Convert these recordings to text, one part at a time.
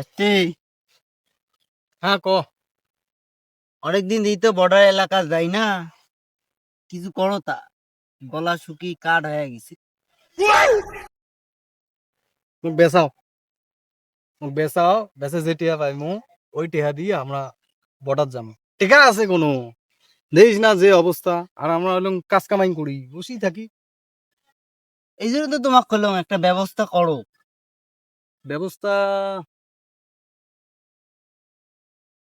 আচ্ছি। হ্যাঁ ক। অনেকদিন দিই তো বর্ডার এলাকা যাই না। কিছু করো তা। গলা শুকি কাঠ হয়ে গেছে। মোক বেচাও। বেচে যে টিয়া পাই মো ওই টিয়া দিয়ে আমরা বর্ডার যাম। টিকা আছে কোনো। দেখিস না যে অবস্থা। আর আমরা হলাম কাজ কামাই করি বসেই থাকি। এই জন্য তো তোমাকে করলাম একটা ব্যবস্থা করো। ব্যবস্থা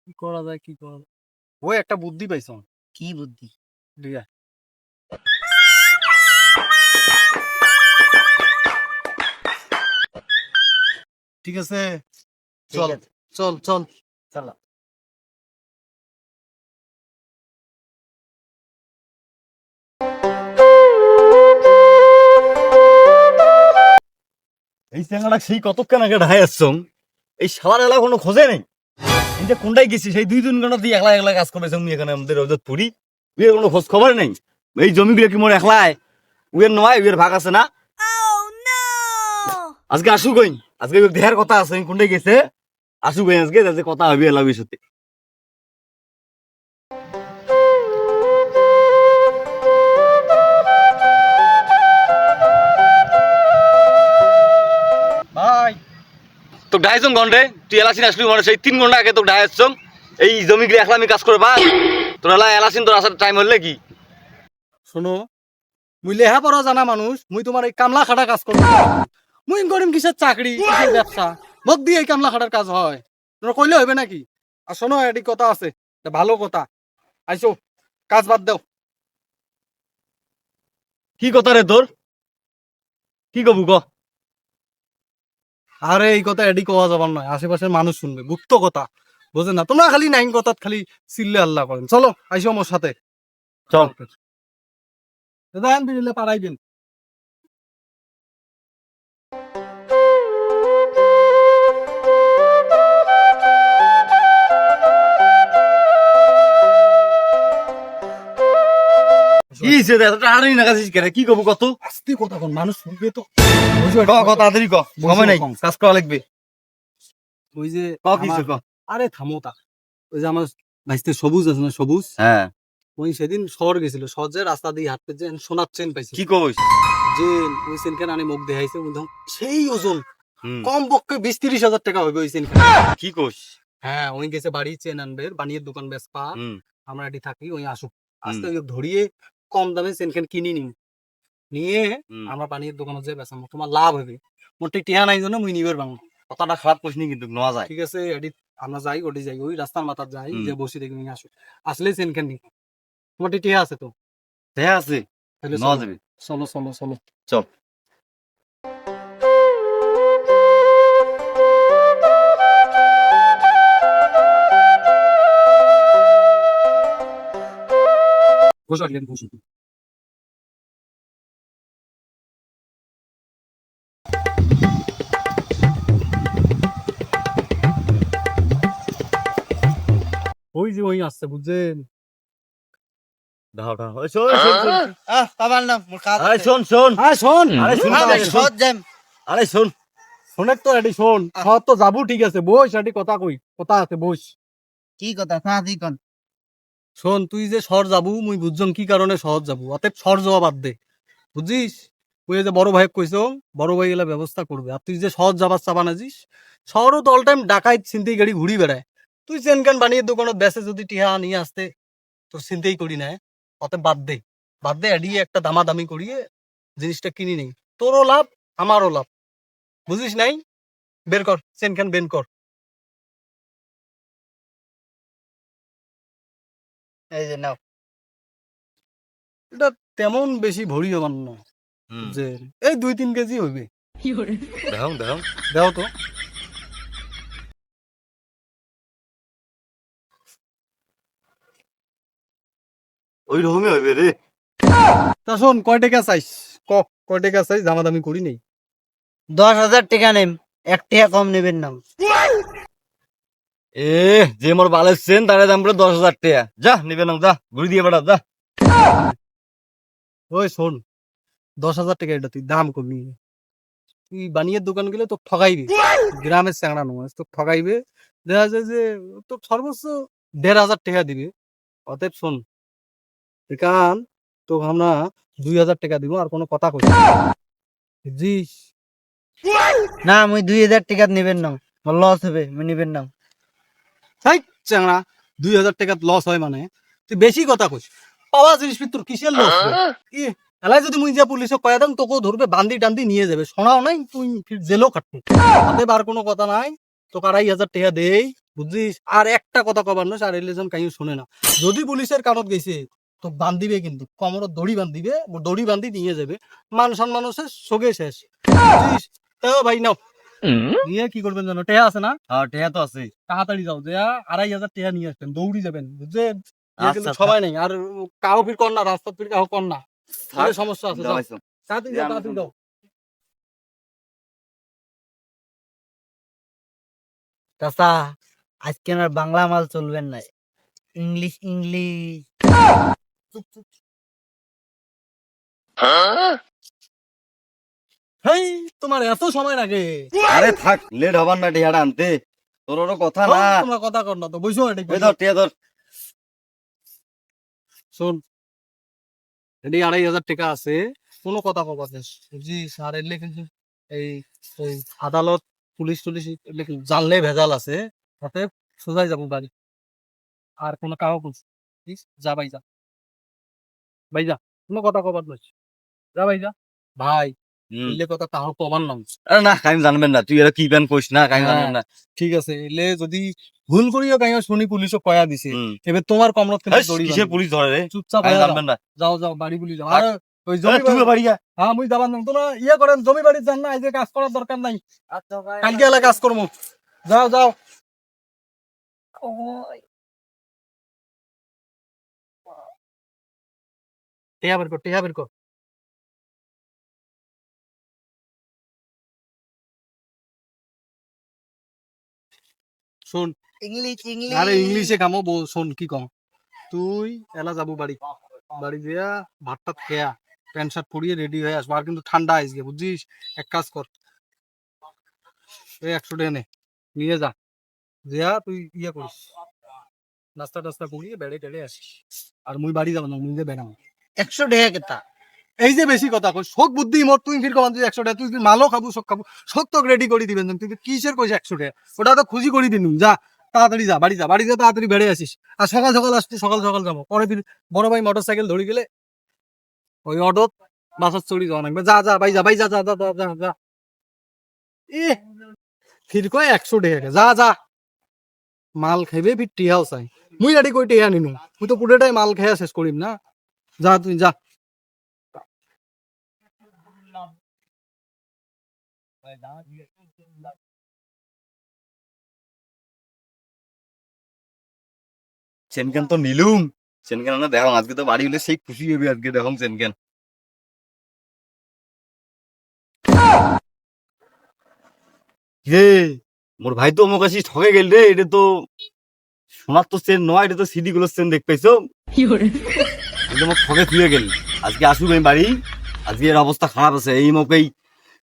কি করা যায় কি করা যায়? ওই একটা বুদ্ধি পাইছ। কি বুদ্ধি? দিয়া। ঠিক আছে। চল চল চল। চলো। এই চেঙ্গাটা সেই কতক্ষণ আগে ঢাই আসছম এই সালার এলা কোনো খোঁজে নেই? এই যে কোনটাই গেছি সেই দুই তিন ঘণ্টা দিয়ে একলা একলা কাজ করেছে আমি এখানে আমাদের রোজত পুরি। উইয়ের কোনো খোঁজ খবর নেই? এই জমিগুলো কি মোর একলাই? উইয়ের নয় উইয়ের ভাগ আছে না? আজকে আসু কই আজকে দেহের কথা আছে কোনটাই গেছে? আসু কই আজকে কথা হবে এলা বিষয়তে। তো ঢাইছম ঘন্টে তুই এলাচিন আসলি মানে সেই তিন ঘণ্টা আগে তো ঢাই আসছম এই জমিগুলো একলা আমি কাজ করে বা তোর এলা এলাচিন তোর আসার টাইম হলে কি শোনো মুই লেহা পড়া জানা মানুষ মুই তোমার এই কামলা খাটা কাজ করব মুই করিম কিসের চাকরি কিসের ব্যবসা? মোক দিয়ে এই কামলা খাটার কাজ হয়। তোমরা কইলে হইবে নাকি? আর শোনো এটি কথা আছে ভালো কথা। আইসো কাজ বাদ দাও। কি কথা রে তোর? কি কবু ক? আরে এই কথা এডি কোয়া যাবার নয় আশেপাশের মানুষ শুনবে গুপ্ত কথা। বুঝলেন না? তোমরা খালি নাইন কথা খালি চিল্লে আল্লাহ করেন। চলো আইসো আমার সাথে। চল। দাদা আন বিড়িলে পারাইবেন কি সে এতটা হারানি না কাছিস কেন? কি কবু কত? আস্তে কথা কোন মানুষ শুনবে তো। ক ক তাড়াতাড়ি ক। সময় নাই। কাজ করা লাগবে। ওই যে ক কিছু ক? আরে থামো তা। ওই যে আমার ভাইস্তে সবুজ আছে না সবুজ? হ্যাঁ। ওই সেদিন শহর গেছিল রাস্তা দিয়ে হাঁটতে যে সোনার চেন পাইছে। কি কইস? যে ওই আনি মুখ দেখাইছে সেই ওজন। কম পক্ষে বিশ তিরিশ হাজার টাকা হবে ওই চেন কি কইস? হ্যাঁ ওই গেছে বাড়ি চেন আনবে বানিয়ে দোকান বেশ পা। আমরা এটি থাকি ওই আসুক। আস্তে ওই ধরিয়ে কম দামে সেনখান কিনি নিম। নিয়ে। আমরা পানির দোকানে যে বেচাম তোমার লাভ হবে। ঠিক টিহা নাই জন্য মুই নিবার বাং কথাটা খারাপ কইসনি কিন্তু নেওয়া যায়। ঠিক আছে এটি আমরা যাই ওটি যাই ওই রাস্তার মাথা যাই। যে বসি দেখি আসুক আসলে সেনখান নি? তোমার ঠিক টিহা আছে তো? দেয়া আছে। চলো। চলো চলো। চলো। বসো একদিন বসো ওই যে ওই আসছে বুঝছেন শোন আরে হ্যাঁ তো এটি শোন তো যাব ঠিক আছে বস এটি কথা কই কথা আছে বস কি কথা তাড়াতাড়ি কন শোন, তুই যে শহর যাব, মুই বুঝছম কি কারণে শহর যাব। অতএব শহর যাওয়া বাদ দে। বুঝিস? তুই যে বড় ভাই কইছ, বড় ভাই এলা ব্যবস্থা করবে। আর তুই যে শহর যাবার চাবা না জিস শহরও তো অল টাইম ডাকাইত চিন্তাই গাড়ি ঘুরি বেড়ায়। তুই চেনকান বানিয়ে দোকানত বেসে যদি টিহা নিয়ে আসতে, তোর চিন্তাই করি না অতএব বাদ দে। বাদ দে এড়িয়ে একটা দামাদামি করিয়ে জিনিসটা কিনি নেই। তোরও লাভ, আমারও লাভ। বুঝিস নাই? বের কর চেনখান বের কর। এই যে নাও। এটা তেমন বেশি ভরি হবার না যে এই দুই তিন কেজি হইবে। দাও দাও দাও তো। ওই রকমই হইবে রে। তা শোন কয় টাকা চাইস? ক কয় টাকা চাইস? দামাদামি করি নেই। দশ হাজার টাকা নেম। এক টাকা কম নেবেন না। এ যে মোর বালের সেন তারে দাম পড়ে দশ হাজার টাকা। যা, নিবে না যা ঘুরি দিয়ে বেড়া, যা। ওই শোন, দশ হাজার টাকা এটা, তুই দাম কমি তুই বানিয়ে দোকান গেলে তো ঠগাইবে। গ্রামের চ্যাংড়া নয় তো ঠকাইবে দেখা যায় যে তো সর্বোচ্চ দেড় হাজার টাকা দিবে। অতএব শোন, এখান তো আমরা দুই হাজার টাকা দিব, আর কোনো কথা কই বুঝছিস না, মুই দুই হাজার টাকা নিবেন না লস হবে, মুই নিবেন না তাই চ্যাংড়া দুই হাজার টাকা লস হয় মানে। তুই বেশি কথা কইস। পাওয়া জিনিস তোর কিসের লস কি? এলাই যদি মুই যা পুলিশে কয়া দাম তোকেও ধরবে বান্দি টান্দি নিয়ে যাবে। শোনাও নাই তুই ফির জেলও কাটবি। অতএব আর কোনো কথা নাই তোকে আড়াই হাজার টাকা দেই বুঝছিস? আর একটা কথা কবার নয় আর এলিজন কাইও শুনে না। যদি পুলিশের কানত গেছে তো বান্ধিবে কিন্তু। কমরত দড়ি বান্ধিবে দড়ি বান্ধি নিয়ে যাবে। মান সম্মান হচ্ছে সোগে শেষ তাও ভাই নাও। নিয়ে কি করবেন জানো টেহা আছে না? হ্যাঁ টেহা তো আছে তাড়াতাড়ি যাও যে আড়াই হাজার টাকা নিয়ে আসবেন দৌড়ি যাবেন বুঝছেন? কিন্তু আচ্ছা, সময় নেই আর কাউ ফির কর না রাস্তা ফির কাউ কর না। সমস্যা আছে যাও। তাড়াতাড়ি যাও তাড়াতাড়ি যাও। চাচা আজকে আর বাংলা মাল চলবেন না। English English. হেই তোমার এত সময় লাগে। আরে থাক লেট হবার না টেহাটা আনতে। তোর ওর কথা না। তোমার কথা কর না তো বুঝছ এটা ওই ধর টেহা ধর। শোন এটি আড়াই হাজার টাকা আছে। কোনো কথা কবা স্যার এলে কিন্তু এই এই আদালত পুলিশ টুলিশ জানলে ভেজাল আছে। তাতে সোজাই যাব বাড়ি। আর কোনো কাউ বুঝ যা ভাই যা। ভাই যা কোনো কথা কবার নয় যা ভাই যা। ভাই এলে কথা তাহার কবার নাম। আরে না কাইম জানবেন না তুই এরা কি প্যান কইস না কাইম। জানবেন না। ঠিক আছে এলে যদি ভুল করিও কাইয়া শুনি পুলিশও কয়া দিছে। এবার তোমার কমরত হেস, দড়ি কিসের বাঁধবে। পুলিশ ধরে রে চুপচাপ কাইম জানবেন না। যাও যাও বাড়ি গুলি যাও। আর ওই জমি তুইও বাড়ি যা। হ্যাঁ মুই যাবার নাম তোমরা ইয়ে করেন জমি বাড়ি যান না এই কাজ করার দরকার নাই। আচ্ছা ভাই কালকে এলা কাজ করব যাও যাও। টেহা বের কর টেহা বের কর শোন। English English. আরে ইংলিশে কামো বল শোন কি কম। তুই এলা যাব বাড়ি। বাড়ি দিয়া ভাতটা খেয়া প্যান্ট শার্ট পরিয়ে রেডি হয়ে আসব। আর কিন্তু ঠান্ডা আসবে বুঝছিস? এক কাজ কর। এই একশো টাকা নে নিয়ে যা। দিয়া তুই ইয়ে করিস। নাস্তা টাস্তা করিয়ে বেড়ে টেড়ে আসিস। আর মুই বাড়ি যাব না মুই যে বেড়াম একশো টাকা কেতা। এই যে বেশি কথা কই শোক বুদ্ধি মোর তুই ফির কমান তুই একশো টাকা তুই মালও খাব শোক খাব শোক তো রেডি করে দিবেন ফির কিসের কইস একশো টাকা? ওটা তো খুশি করে দিন যা, তাড়াতাড়ি যা, বাড়ি যা বাড়ি যা, তাড়াতাড়ি বেড়ে আসিস। আর সকাল সকাল আসতে, সকাল সকাল যাব। পরে ফির বড় ভাই মোটর সাইকেল ধরে গেলে, ওই অটো, বাসার চড়ি যাওয়া লাগবে। যা যা, ভাই যা ভাই যা যা যা যা যা। এ, ফির কয় একশো টাকা? যা যা। মাল খাইবে ফির টিহাও চাই মুই গাড়ি কই টিহা নিনু মুই তো পুরোটাই মাল খাইয়া শেষ করিম না। যা, তুই যা। চেনকেন তো নিলুম। চেনকেন না দেখো আজকে তো বাড়ি হলে সেই খুশি হবি আজকে দেখো চেনকেন রে মোর ভাই তো আমার কাছে ঠকে গেল রে এটা তো সোনার তো চেন নয় এটা তো সিডি গুলোর চেন দেখ পাইছো? এটা মোক ঠকে থুয়ে গেল। আজকে আসুক আমি বাড়ি আজকে এর অবস্থা খারাপ আছে এই মোক এই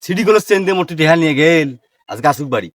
সিডি গুলো চেন দিয়ে মোটে টেহা নিয়ে গেল। আজকে আসুক বাড়ি।